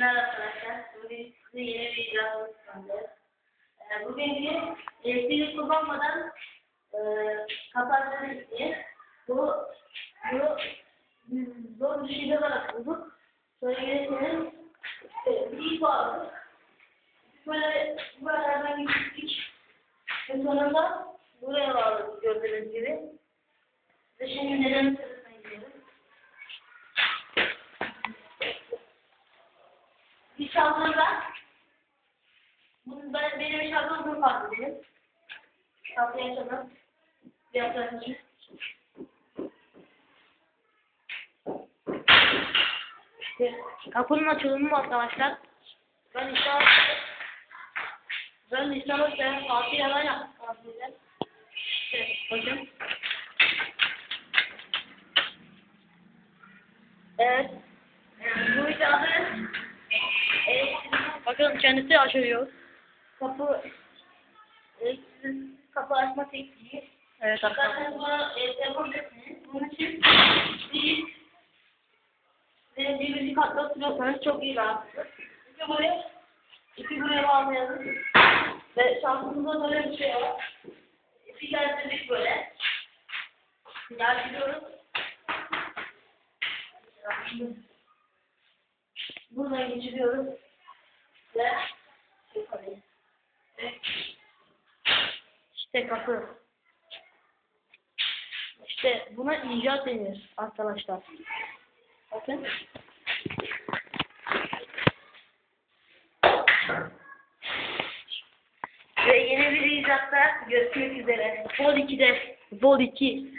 günler arkadaşlar. Bugün size yeni bir icraatımız sunacağız. Ee, bugünkü elektrik kullanmadan e, kapatmanı isteyen bu bu zor bir şeyler olarak bulduk. Sonra yönetmenin işte bir ip aldık. Böyle buralardan gittik. Ve sonunda buraya bağladık gördüğünüz gibi. Ve şimdi neden Bir şablonda bunu ben, benim şablonum farklı benim. Şablon yaşadım. İşte kapının açılımı bu arkadaşlar. Ben inşallah ben inşallah ben altı yalan yaptım. aslında. İşte bakın. Evet. Bakın kendisi açılıyor. Kapı elektrik kapı açma tekniği. Evet arkadaşlar. bunu e, yapabilirsiniz. Bunun için bir ve birbirini katla sürüyorsanız çok iyi rahatsız. İki buraya, iki buraya bağlayalım. Ve şansımızda böyle bir şey var. İpi geldirdik böyle. Gerdiriyoruz. Buradan geçiriyoruz. Ve yukarıya. İşte kapı. İşte buna icat denir arkadaşlar. Bakın. Ve yeni bir icatta görüşmek üzere. Vol 2'de. Vol 2.